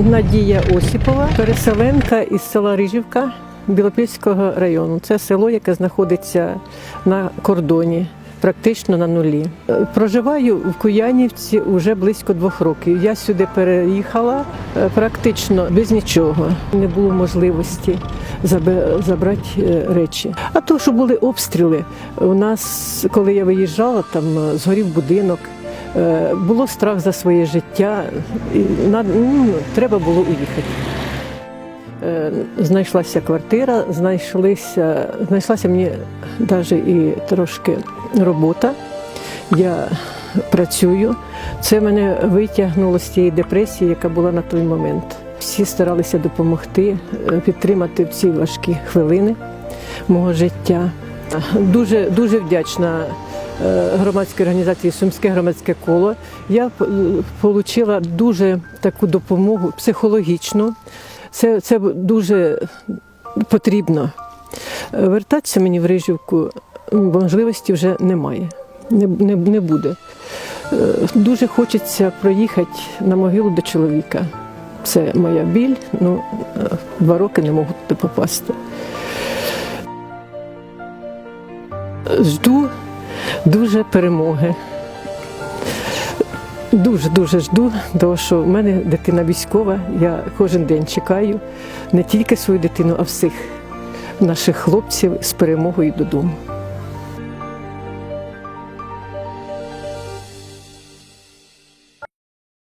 Надія Осіпова, переселенка із села Рижівка Білопільського району. Це село, яке знаходиться на кордоні. Практично на нулі. Проживаю в Куянівці вже близько двох років. Я сюди переїхала е, практично без нічого. Не було можливості забрати е, речі. А то, що були обстріли, у нас, коли я виїжджала, там е, згорів будинок. Е, Було страх за своє життя, і ну, треба було уїхати. Е, Знайшлася квартира, знайшлися, знайшлася мені навіть і трошки робота. Я працюю. Це мене витягнуло з тієї депресії, яка була на той момент. Всі старалися допомогти, е, підтримати в ці важкі хвилини мого життя. Дуже дуже вдячна громадській організації Сумське громадське коло. Я отримала дуже таку допомогу психологічну. Це, це дуже потрібно. Вертатися мені в Рижівку можливості вже немає, не, не, не буде. Е, Дуже хочеться проїхати на могилу до чоловіка. Це моя біль, ну е, два роки не можу туди попасти. Жду дуже перемоги. Дуже дуже жду, тому що в мене дитина військова. Я кожен день чекаю не тільки свою дитину, а всіх наших хлопців з перемогою додому.